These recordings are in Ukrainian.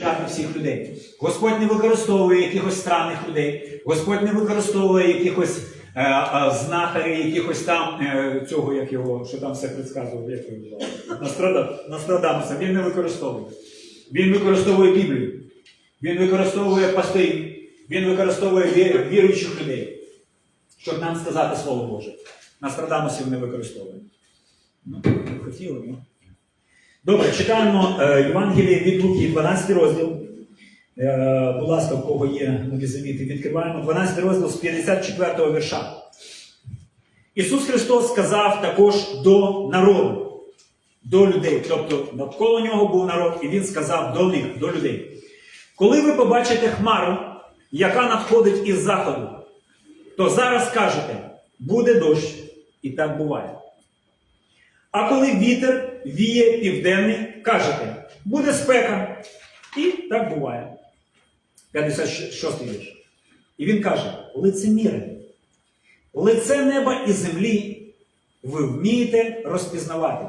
навчати всіх людей. Господь не використовує якихось странних людей, Господь не використовує якихось е, е, знахарів, якихось там е, цього, як його, що там все предсказував, як його Нострадамуса. Він не використовує. Він використовує Біблію. Він використовує пастирів, він використовує ві- віруючих людей, щоб нам сказати Слово Боже. Нострадамусів не використовує. Ну, хотіли, ну. Добре, читаємо е, Євангеліє від Луки, 12 розділ. Е, будь ласка, у кого є нові завіти, відкриваємо 12 розділ з 54 вірша. Ісус Христос сказав також до народу, до людей. Тобто навколо нього був народ, і Він сказав до них, до людей. Коли ви побачите хмару, яка надходить із заходу, то зараз кажете, буде дощ, і так буває. А коли вітер віє південний, кажете, буде спека. І так буває. 56 вірш. І він каже: лицеміри, лице неба і землі ви вмієте розпізнавати.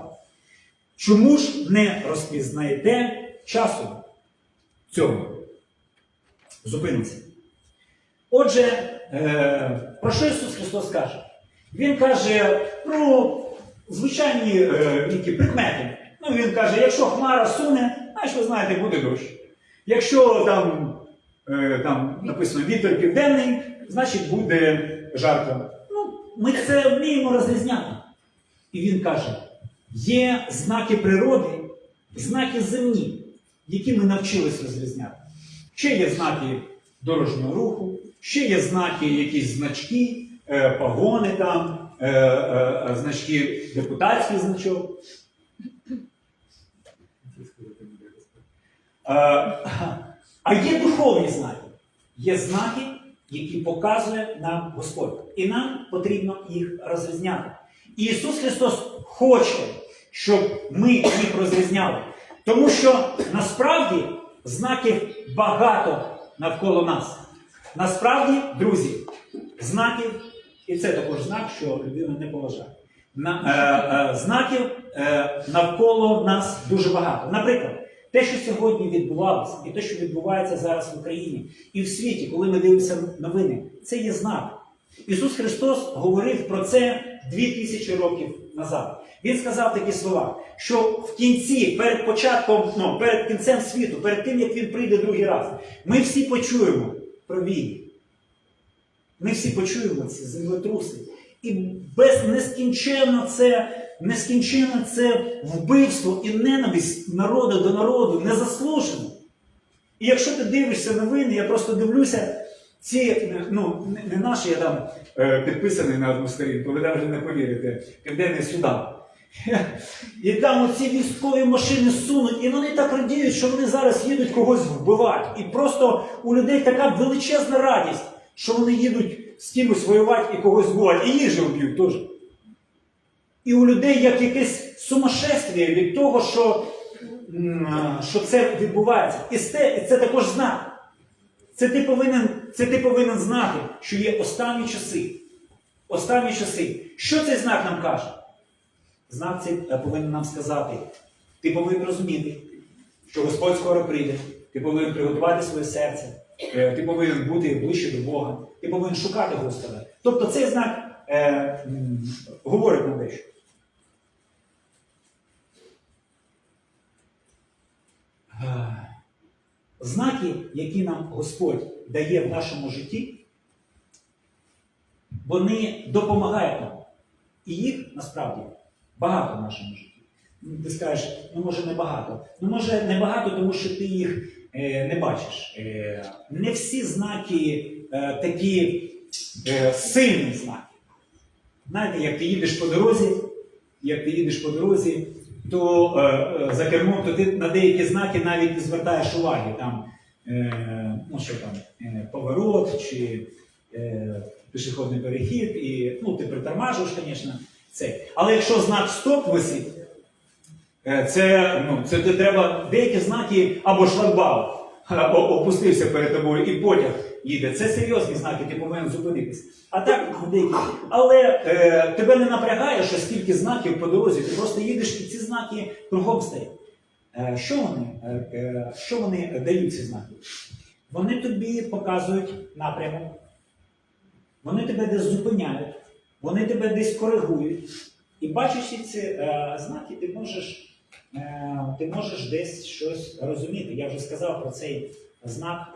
Чому ж не розпізнаєте часу цього? Зупиніться. Отже, е, про що Ісус Христос каже? Він каже про звичайні е, які прикмети. Ну, він каже, якщо хмара суне, значить ви знаєте, буде дощ. Якщо там, е, там написано вітер південний, значить буде жарко. Ну, ми це вміємо розрізняти. І він каже: є знаки природи, знаки земні, які ми навчились розрізняти. Ще є знаки дорожнього руху, ще є знаки, якісь значки, е, погони там, е, е, е, значки, депутатський значок. Е, А є духовні знаки. Є знаки, які показує нам Господь. І нам потрібно їх розрізняти. І Ісус Христос хоче, щоб ми їх розрізняли. Тому що насправді знаків багато навколо нас. Насправді, друзі, знаків, і це також знак, що людина не поважає. На, е, е, знаків е, навколо нас дуже багато. Наприклад, те, що сьогодні відбувалося, і те, що відбувається зараз в Україні і в світі, коли ми дивимося новини, це є знак. Ісус Христос говорив про це дві тисячі років назад. Він сказав такі слова, що в кінці, перед початком, ну, перед кінцем світу, перед тим, як він прийде другий раз, ми всі почуємо про війни. Ми всі почуємо ці землетруси. І без нескінченно це, нескінченно це вбивство і ненависть народу до народу незаслужено. І якщо ти дивишся новини, я просто дивлюся, ці, ну, не- не наші, я там е, підписаний на одну сторінку, ви навіть не повірите, Південний Судан. І там оці військові машини сунуть, і вони так радіють, що вони зараз їдуть когось вбивати. І просто у людей така величезна радість, що вони їдуть з кимось воювати і когось вбивати. І їх же вб'ють теж. І у людей як якесь сумасшествие від того, що, що це відбувається. І це, це також знак. Це ти, повинен, це ти повинен знати, що є останні часи. Останні часи. Що цей знак нам каже? Знак цей е, повинен нам сказати. Ти повинен розуміти, що Господь скоро прийде. Ти повинен приготувати своє серце. Е, Ти повинен бути ближче до Бога. Ти повинен шукати Господа. Тобто цей знак е, говорить нам дещо. Е, Знаки, які нам Господь дає в нашому житті, вони допомагають нам. І їх насправді багато в нашому житті. Ти скажеш, ну може не багато. Ну може не багато, тому що ти їх не бачиш. Е, не всі знаки е, такі е, сильні знаки. Знаєте, як ти їдеш по дорозі, як ти їдеш по дорозі, то е, е, за кермом, то ти на деякі знаки навіть не звертаєш уваги. Там, е, ну що там, е, поворот чи е, пішохідний перехід, і ну, ти притормажуєш, звісно, це. Але якщо знак стоп висить, е, це, ну, це треба деякі знаки або шлагбаум опустився перед тобою і потяг їде. Це серйозні знаки, ти повинен зупинитися. А так деякі. Але е, тебе не напрягає, що стільки знаків по дорозі, ти просто їдеш і ці знаки кругом стоять. Е, Що вони, е, е, що вони дають ці знаки? Вони тобі показують напрямок, вони тебе десь зупиняють, вони тебе десь коригують. І бачачи ці е, знаки, ти можеш, е, ти можеш десь щось розуміти. Я вже сказав про цей знак,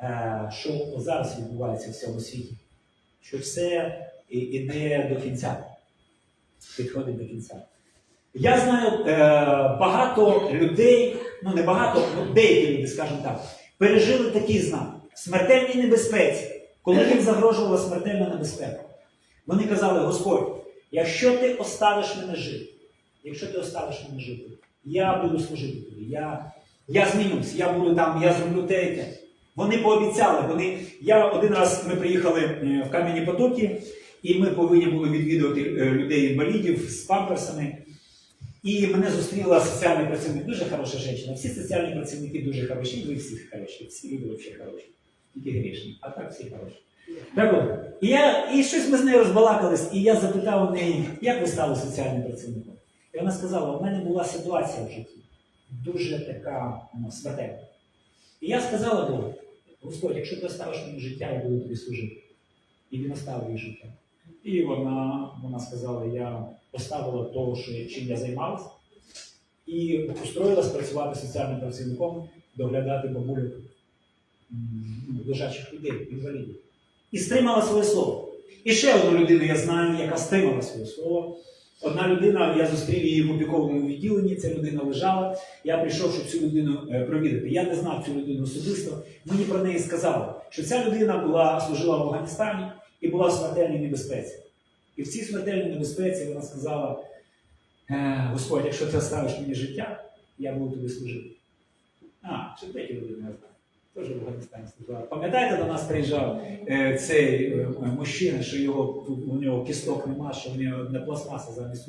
е, що зараз відбувається в цьому світі. Що все іде до кінця, підходить до кінця. Я знаю е, багато людей, ну не багато, ну деякі люди, скажімо так, пережили такий знак смертельній небезпеці, коли їм загрожувала смертельна небезпека. Вони казали: Господь, якщо ти оставиш мене жити, якщо ти оставиш мене жити, я буду служити тобі, я, я змінюсь, я буду там, я зроблю те те. Вони пообіцяли, вони. Я один раз ми приїхали е, в Кам'яні Потоки, і ми повинні були відвідувати е, людей-інвалідів з памперсами. І мене зустріла соціальний працівник, дуже хороша жінка. Всі соціальні працівники дуже хороші, ви всі хороші, всі люди взагалі хороші, тільки грішні, а так всі хороші. Так от, і, я, і щось ми з нею розбалакались, і я запитав у неї, як ви стали соціальним працівником? І вона сказала, у мене була ситуація в житті, дуже така ну, смертельна. І я сказала Богу, Господь, якщо ти оставиш мені життя, я буду тобі служити. І він оставив їй життя. І вона, вона сказала, я поставила того, що чим я займалася, і устроїлась працювати соціальним працівником, доглядати бабулю м, лежачих людей, інвалідів. І стримала своє слово. І ще одну людину я знаю, яка стримала своє слово. Одна людина, я зустрів її в опіковому відділенні, ця людина лежала. Я прийшов, щоб цю людину е, провідати. Я не знав цю людину особисто. Мені про неї сказали, що ця людина була, служила в Афганістані і була в смертельній небезпеці. І в цій смертельній небезпеці вона сказала: «Е, Господь, якщо ти оставиш мені життя, я буду тобі служити. А, ще третя людина я знаю. Теж в Афганістані служила. Пам'ятаєте, до нас приїжджав е, цей е, мужчина, що його у нього кісток нема, що в нього не пластмаса замість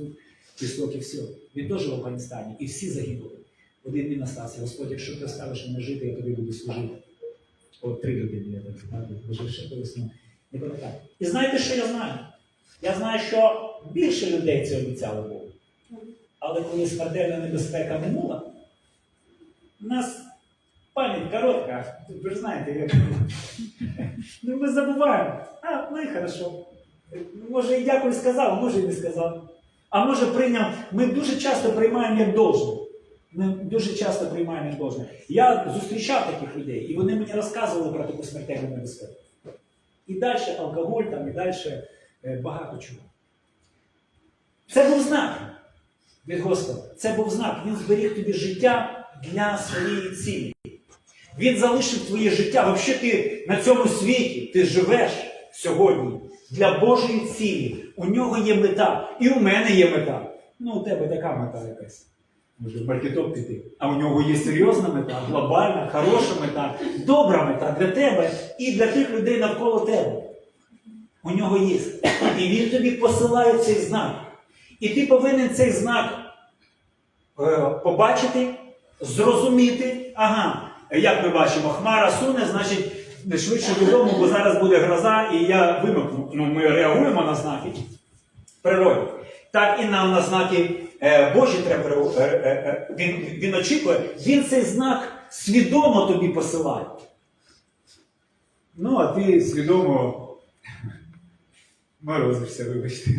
кісток і все. Він теж в Афганістані, і всі загинули. Один він остався. Господь, якщо ти оставиш мене жити, я тобі буду служити. От три людини, я так знаю, може ще колись не пам'ятаю. І знаєте, що я знаю? Я знаю, що більше людей це обіцяли Богу. Але коли смертельна небезпека минула, нас коротка, ви ж знаєте, як ну, ми забуваємо. А, ну і хорошо. Може, і дякую сказав, може і не сказав. А може прийняв. Ми дуже часто приймаємо як должне. Ми дуже часто приймаємо як должне. Я зустрічав таких людей, і вони мені розказували про таку смертельну небезпеку. І далі алкоголь, там, і далі багато чого. Це був знак від Господа. Це був знак. Він зберіг тобі життя для своєї цілі. Він залишив твоє життя. Взагалі ти на цьому світі ти живеш сьогодні для Божої цілі. У нього є мета. І у мене є мета. Ну, у тебе така мета якась. Може, в маркеток піти. А у нього є серйозна мета, глобальна, хороша мета, добра мета для тебе і для тих людей навколо тебе. У нього є. І він тобі посилає цей знак. І ти повинен цей знак е, побачити, зрозуміти. Ага, як ми бачимо, хмара суне, значить, швидше додому, бо зараз буде гроза, і я вимикну. Ну, ми реагуємо на знаки природи. Так і нам на знаки е, Божі треба е, е, він, він очікує, він цей знак свідомо тобі посилає. Ну, а ти свідомо морозишся, вибачте.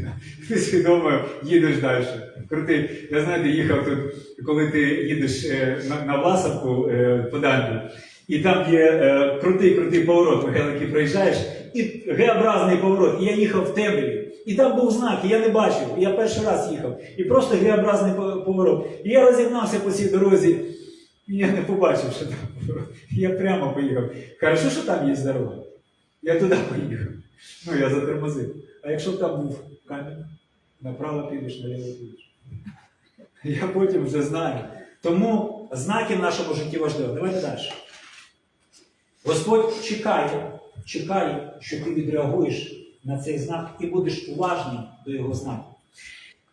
Ти свідомо їдеш далі. Крутий. Я знаєте, їхав тут, коли ти їдеш е, на, на Власовку е, по Данії, і там є е, крутий крутий поворот, гелики проїжджаєш, і Г-образний поворот. І я їхав в темряві. І там був знак, і я не бачив. Я перший раз їхав. І просто Г-образний поворот. І я розігнався по цій дорозі, і я не побачив, що там поворот. Я прямо поїхав. Хорошо, що там є дорога. Я туди поїхав. Ну, я затормозив. А якщо там був камінь, направо підеш, наліво підеш. Я потім вже знаю. Тому знаки в нашому житті важливі. Давайте далі. Господь чекає, чекає, що ти відреагуєш на цей знак і будеш уважний до його знаку.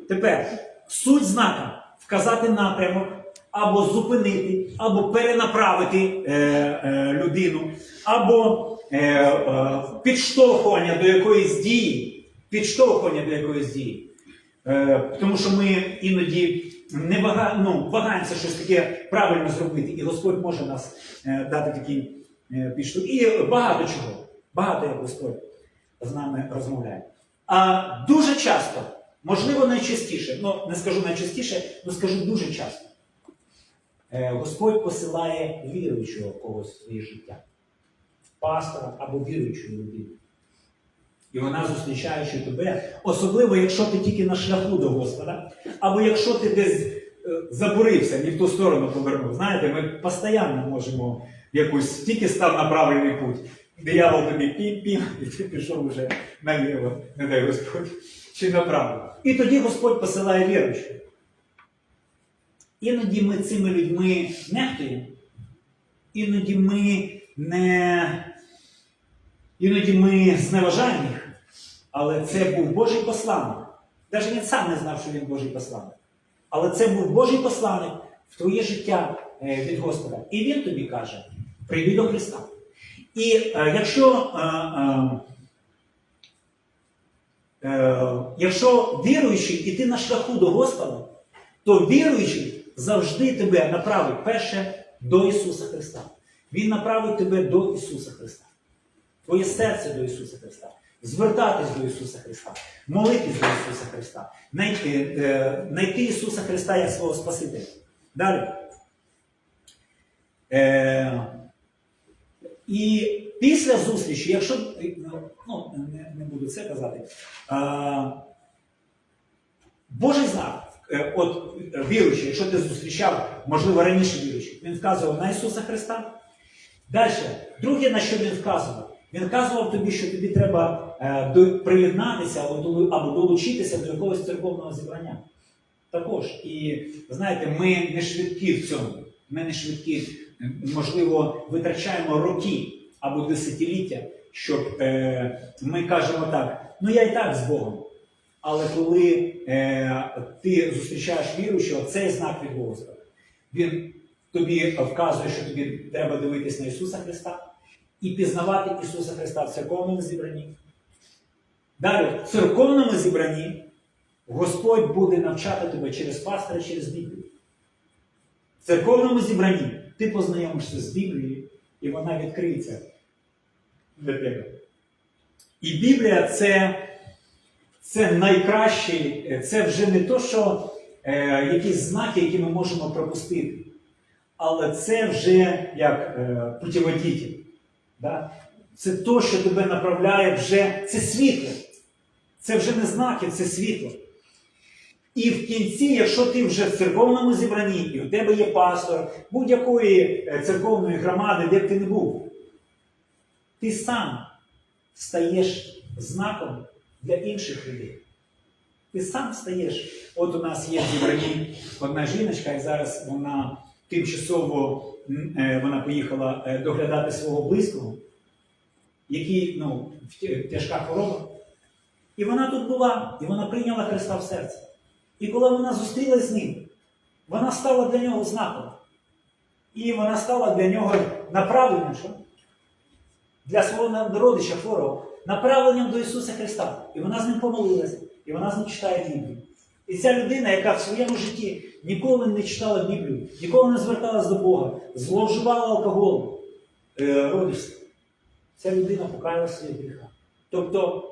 Тепер суть знака вказати напрямок, або зупинити, або перенаправити е, е, людину, або е, е, підштовхування до якоїсь дії, підштовхування до якоїсь дії. Е, тому що ми іноді не вага, ну, вагаємося щось таке правильно зробити, і Господь може нас е, дати такий е, підштовх. І багато чого. Багато як Господь з нами розмовляє. А дуже часто, можливо, найчастіше, ну не скажу найчастіше, але скажу дуже часто. е, Господь посилає віруючого когось в своє життя, пастора або віруючу людину. І вона зустрічаючи тебе, особливо якщо ти тільки на шляху до Господа, або якщо ти десь е, забурився, не в ту сторону повернув. Знаєте, ми постійно можемо якусь тільки став на правильний путь. Диявол тобі пім-пім, і ти пішов вже наліво, не дай Господь, чи направо. І тоді Господь посилає віруючих. Іноді ми цими людьми нехтуємо, іноді ми не. Іноді ми зневажаємо їх, але це був Божий посланник. Навіть він сам не знав, що він Божий посланник. Але це був Божий посланник в твоє життя е, від Господа. І він тобі каже: прийди до Христа. І е, якщо, е, якщо віруючий іти на шляху до Господа, то віруючий завжди тебе направить перше до Ісуса Христа. Він направить тебе до Ісуса Христа твоє серце до Ісуса Христа, звертатись до Ісуса Христа, молитись до Ісуса Христа, знайти, е, знайти Ісуса Христа як свого Спасителя. Далі. Е, і після зустрічі, якщо ну, не, не буду це казати, е, Божий знак, е, от е, віруючий, якщо ти зустрічав, можливо, раніше віруючий, він вказував на Ісуса Христа. Далі, друге, на що він вказував? Він вказував тобі, що тобі треба е, приєднатися або, або долучитися до якогось церковного зібрання. Також. І знаєте, ми не швидкі в цьому. Ми не швидкі, можливо, витрачаємо роки або десятиліття, щоб е, ми кажемо так, ну я і так з Богом. Але коли е, ти зустрічаєш віруючого, цей знак від Господа. Він тобі вказує, що тобі треба дивитись на Ісуса Христа і пізнавати Ісуса Христа в церковному зібранні. Далі, в церковному зібранні Господь буде навчати тебе через пастора, через Біблію. В церковному зібранні ти познайомишся з Біблією, і вона відкриється для тебе. І Біблія це, це найкращий, це вже не то, що е, якісь знаки, які ми можемо пропустити. Але це вже як е, путіводитель. Да? Це то, що тебе направляє вже, це світло. Це вже не знаки, це світло. І в кінці, якщо ти вже в церковному зібранні, і у тебе є пастор будь-якої е, церковної громади, де б ти не був, ти сам стаєш знаком для інших людей. Ти сам стаєш. От у нас є в зібранні одна жіночка, і зараз вона тимчасово вона поїхала е, доглядати свого близького, який ну, тяжка хвороба. І вона тут була, і вона прийняла Христа в серце. І коли вона зустрілася з ним, вона стала для нього знаком. І вона стала для нього направленням, для свого родича хворого, направленням до Ісуса Христа. І вона з ним помолилася, і вона з ним читає Біблію. І ця людина, яка в своєму житті ніколи не читала Біблію, ніколи не зверталась до Бога, зловживала алкоголем, е, родичством, ця людина покаяла свої гріха. Тобто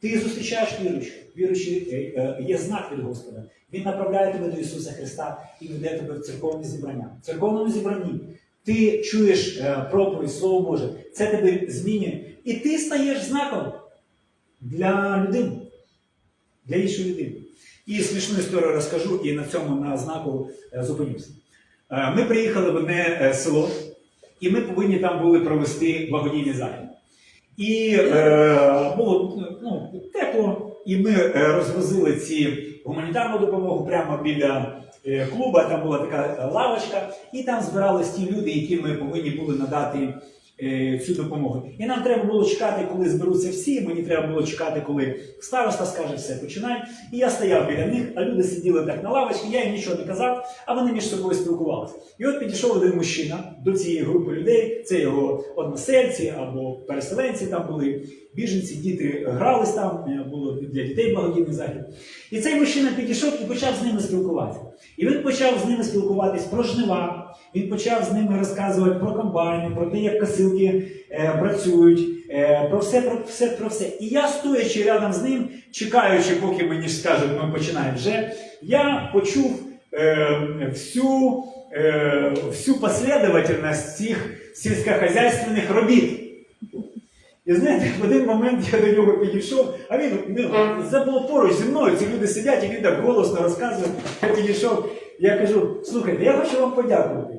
ти зустрічаєш віруючого, віруючий е, є знак від Господа. Він направляє тебе до Ісуса Христа і веде тебе в церковне зібрання. В церковному зібранні ти чуєш е, проповідь, Слово Боже, це тебе змінює. І ти стаєш знаком для людини, для іншої людини. І смішну історію розкажу, і на цьому на знаку е, зупинюся. Е, Ми приїхали в одне е, село, і ми повинні там були провести благодійний захід. І е, було ну, тепло, і ми розвозили ці гуманітарну допомогу прямо біля клуба. Там була така лавочка, і там збирались ті люди, які ми повинні були надати цю допомогу. І нам треба було чекати, коли зберуться всі. Мені треба було чекати, коли староста скаже все, починай. І я стояв біля них, а люди сиділи так на лавочці, я їм нічого не казав, а вони між собою спілкувалися. І от підійшов один мужчина до цієї групи людей, це його односельці або переселенці там були, біженці, діти грались там, е, було для дітей благодійний захід. І цей мужчина підійшов і почав з ними спілкуватися. І він почав з ними спілкуватись про жнива, він почав з ними розказувати про комбайни, про те, як косилки е, працюють, е, про все, про все, про все. І я, стоячи рядом з ним, чекаючи, поки мені скажуть, ми починаємо вже, я почув е, всю, е, всю последовательність цих сільськохозяйственних робіт. І знаєте, в один момент я до нього підійшов, а він ну, було поруч зі мною, ці люди сидять, і він так голосно розказує. Я підійшов, я кажу, слухайте, я хочу вам подякувати.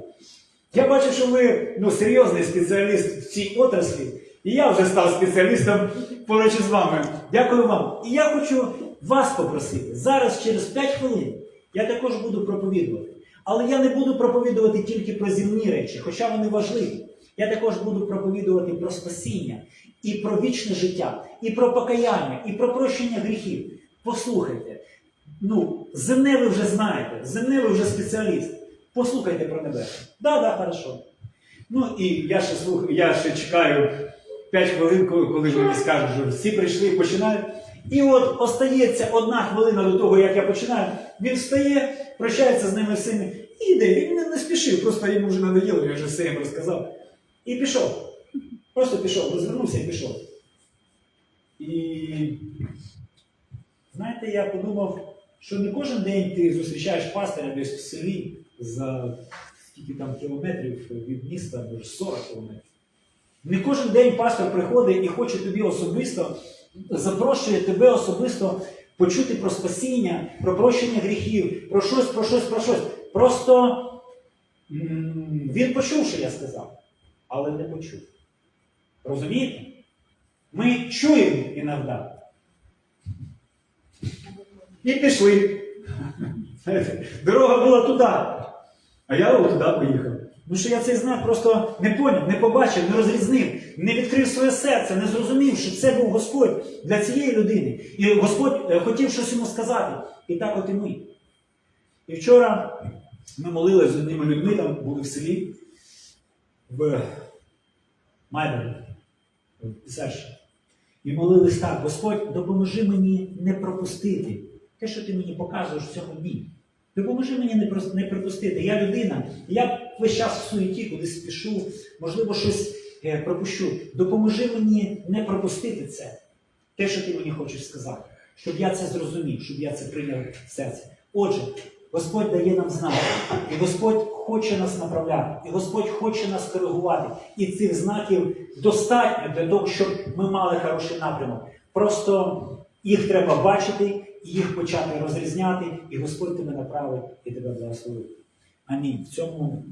Я бачу, що ви ну, серйозний спеціаліст в цій отраслі, і я вже став спеціалістом поруч із вами. Дякую вам. І я хочу вас попросити. Зараз, через 5 хвилин, я також буду проповідувати. Але я не буду проповідувати тільки про земні речі, хоча вони важливі. Я також буду проповідувати про спасіння, і про вічне життя, і про покаяння, і про прощення гріхів. Послухайте, ну, земне ви вже знаєте, земне ви вже спеціаліст. Послухайте про небесне. Да, да, хорошо. Ну і я ще слухаю, я ще чекаю 5 хвилин, коли мені скажуть, що всі прийшли починають. І от остається одна хвилина до того, як я починаю. Він встає, прощається з ними всіми і йде. Він не спішив, просто йому вже надоїло, я вже все їм розказав. І пішов. Просто пішов, розвернувся і пішов. І знаєте, я подумав, що не кожен день ти зустрічаєш пастиря десь в селі за скільки там кілометрів від міста, може 40 кілометрів. Не кожен день пастор приходить і хоче тобі особисто, запрошує тебе особисто почути про спасіння, про прощення гріхів, про щось, про щось, про щось. Просто він почув, що я сказав, але не почув. Розумієте? Ми чуємо іноді. І пішли. Дорога була туди. А я туди поїхав. Тому що я цей знак просто не поняв, не побачив, не розрізнив, не відкрив своє серце, не зрозумів, що це був Господь для цієї людини. І Господь е, хотів щось йому сказати. І так от і ми. І вчора ми молилися з одними людьми, там були в селі, в Майдані, в І молились так, Господь, допоможи мені не пропустити те, що ти мені показуєш в цьому дні. Допоможи мені не, не припустити. Я людина, я весь час в суеті, кудись спішу, можливо, щось е, пропущу. Допоможи мені не пропустити це, те, що ти мені хочеш сказати, щоб я це зрозумів, щоб я це прийняв в серце. Отже, Господь дає нам знаки, і Господь хоче нас направляти, і Господь хоче нас коригувати. І цих знаків достатньо для того, щоб ми мали хороший напрямок. Просто їх треба бачити, і їх почати розрізняти, і Господь тебе направить і тебе благословить. Амінь. В цьому